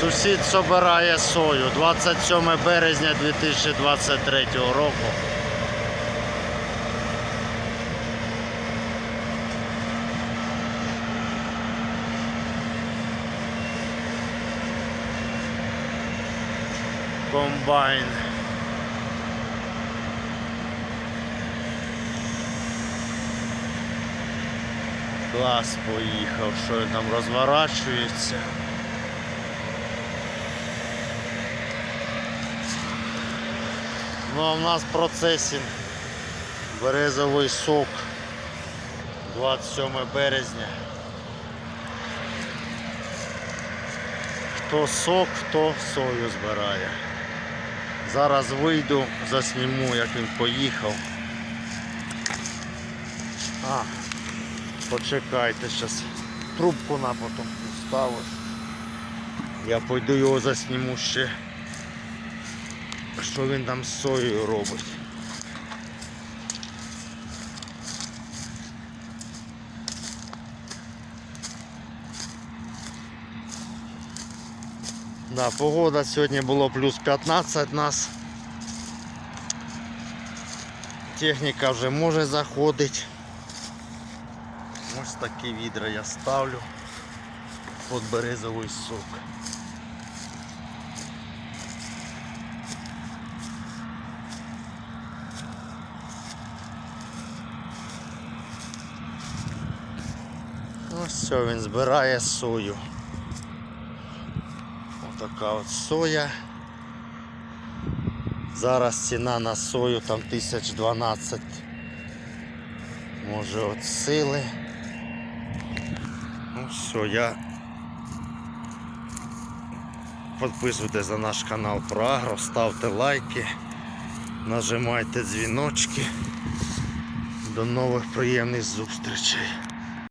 Сусід собирає сою 27 березня 2023 року. Комбайн. Клас поїхав, що він там розворачується. Ну а в нас процесінг березовий сок 27 березня. Хто сок, хто сою збирає. Зараз вийду, засніму, як він поїхав. А, почекайте, зараз трубку на потом поставиш. Я пойду його засніму ще. Що він там з соєю робить. Да, погода сьогодні було плюс 15 нас. Техніка вже може заходити. Ось такі відра я ставлю під березовий сок. Ось все, він збирає сою. Отака от соя. Зараз ціна на сою там 1012. Може от сили. Ну все, я підписуйтесь на наш канал про агро, ставте лайки, нажимайте дзвіночки. До нових приємних зустрічей.